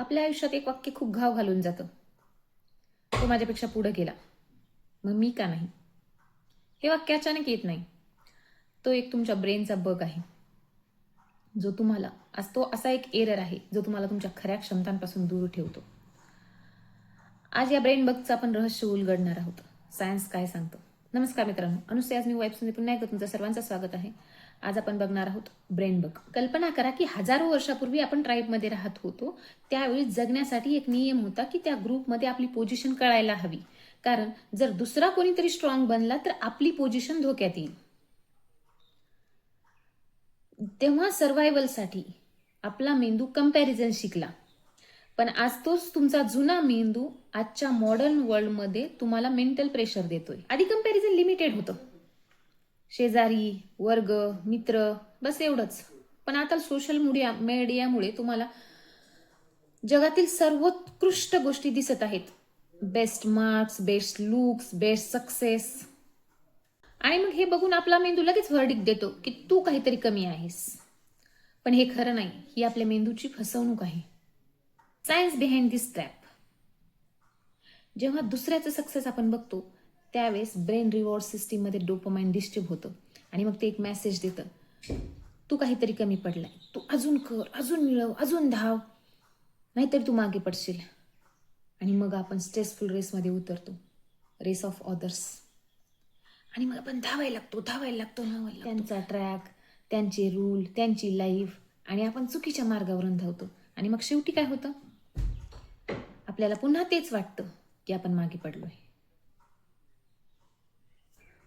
आपल्या आयुष्यात एक वाक्य खूप घाव घालून जातं. तो माझ्यापेक्षा पुढे गेला. मग मी का नाही? हे वाक्य अचानक येत नाही. तो एक तुमच्या ब्रेनचा बग आहे. जो तुम्हाला आज तो असा एक एरर आहे जो तुम्हाला तुमच्या खऱ्या क्षमतांपासून दूर ठेवतो. आज या ब्रेन बगचं आपण रहस्य उलगडणार आहोत. सायन्स काय सांगतं? नमस्कार मित्रांनो अनुसयाज मी वेबसमध्ये पुन्हा एकदा तुमचं सर्वांचं स्वागत आहे. आज आपण बघणार आहोत ब्रेन बग. कल्पना करा की हजारो वर्षापूर्वी आपण ट्राईबमध्ये राहत होतो. त्यावेळी जगण्यासाठी एक नियम होता की त्या ग्रुपमध्ये आपली पोझिशन कळायला हवी. कारण जर दुसरा कोणीतरी स्ट्रॉंग बनला तर आपली पोझिशन धोक्यात येईल. तेव्हा सर्वायवलसाठी आपला मेंदू कंपॅरिझन शिकला. पण आज तोच तुमचा जुना मेंदू आजच्या मॉडर्न वर्ल्डमध्ये तुम्हाला मेंटल प्रेशर देतोय. आधी कंपॅरिझन लिमिटेड होतं. शेजारी वर्ग मित्र बस एवढंच. पण आता सोशल मीडिया मीडियामुळे तुम्हाला जगातील सर्वोत्कृष्ट गोष्टी दिसत आहेत. Best marks best looks best success आणि मग हे बघून आपला मेंदू लगेच वर्डिक देतो की तू काहीतरी कमी आहेस. पण हे खरं नाही ही आपल्या मेंदूची फसवणूक आहे. सायन्स बिहाइंड दिस ट्रॅप जेव्हा दुसऱ्याचं सक्सेस आपण बघतो त्यावेळेस ब्रेन रिवॉर्ड सिस्टीममध्ये डोपमाइन डिस्टर्ब होतं. आणि मग ते एक मेसेज देतं तू काहीतरी कमी पडलाय. तू अजून कर अजून मिळव अजून धाव. नाहीतर तू मागे पडशील. आणि मग आपण स्ट्रेसफुल रेसमध्ये उतरतो. रेस ऑफ ऑदर्स आणि मग आपण धावायला लागतो धावायला लागतो धावायला त्यांचा ट्रॅक त्यांचे रूल त्यांची लाईफ आणि आपण चुकीच्या मार्गावरून धावतो. आणि मग शेवटी काय होतं? आपल्याला पुन्हा तेच वाटतं की आपण मागे पडलो आहे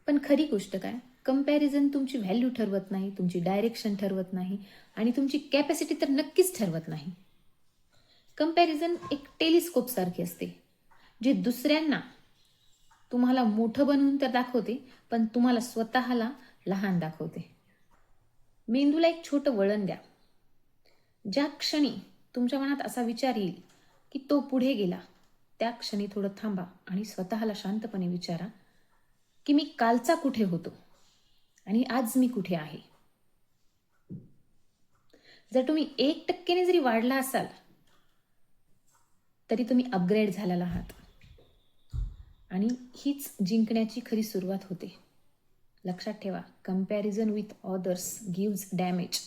पण खरी गोष्ट काय? कंपॅरिझन तुमची व्हॅल्यू ठरवत नाही तुमची डायरेक्शन ठरवत नाही आणि तुमची कॅपॅसिटी तर नक्कीच ठरवत नाही. कंपॅरिझन एक टेलिस्कोप सारखी असते जे दुसऱ्यांना तुम्हाला मोठं बनवून तर दाखवते पण तुम्हाला स्वतःला लहान दाखवते. मेंदूला एक छोटं वळण द्या. ज्या क्षणी तुमच्या मनात असा विचार येईल की तो पुढे गेला त्या क्षणी थोडं थांबा आणि स्वतःला शांतपणे विचारा. की मी कालचा कुठे होतो? आणि आज मी कुठे आहे? जर तुम्ही एक टक्केने जरी वाढला असाल तरी तुम्ही अपग्रेड झालेला आहात. आणि हीच जिंकण्याची खरी सुरुवात होते. लक्षात ठेवा comparison with others gives damage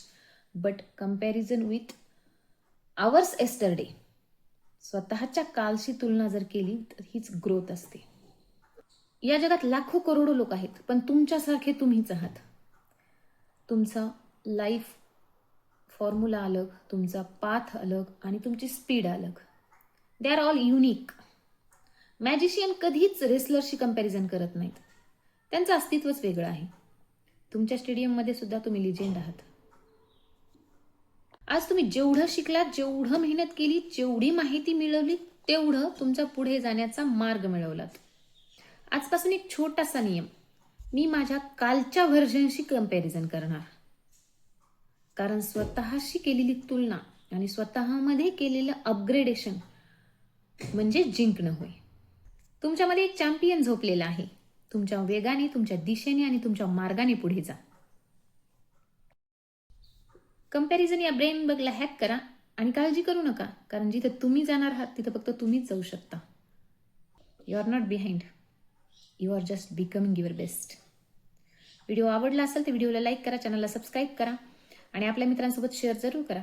but comparison with ours yesterday स्वतःच्या कालशी तुलना जर केली तर हीच ग्रोथ असते. या जगात लाखो करोडो लोक आहेत पण तुमच्यासारखे तुम्हीच आहात. तुमचा लाईफ फॉर्म्युला अलग तुमचा पाथ अलग आणि तुमची स्पीड अलग. They are all unique magician कधीच रेसलरशी कंपॅरिझन करत नाहीत. त्यांचं अस्तित्वच वेगळं आहे. तुमच्या स्टेडियममध्ये सुद्धा तुम्ही लिजेंड आहात. आज तुम्ही जेवढं शिकलात जेवढं मेहनत केली जेवढी माहिती मिळवली तेवढं तुमचा पुढे जाण्याचा मार्ग मिळवलात. आजपासून एक छोटासा नियम. मी माझ्या कालच्या व्हर्जनशी कंपॅरिझन करणार. कारण स्वतःशी केलेली तुलना आणि स्वतःमध्ये केलेलं अपग्रेडेशन म्हणजे जिंकणं होय. तुमच्यामध्ये एक चॅम्पियन झोपलेला आहे. तुमच्या वेगाने तुमच्या दिशेने आणि तुमच्या मार्गाने पुढे जा. कंपॅरिझन या ब्रेन बगला हॅक करा आणि काळजी करू नका. कारण जिथे तुम्ही जाणार आहात तिथं फक्त तुम्हीच जाऊ शकता. You are not behind you are just becoming your best video आवडला असेल तर व्हिडिओला लाईक करा चॅनलला सबस्क्राईब करा. आणि आपल्या मित्रांसोबत शेअर जरूर करा.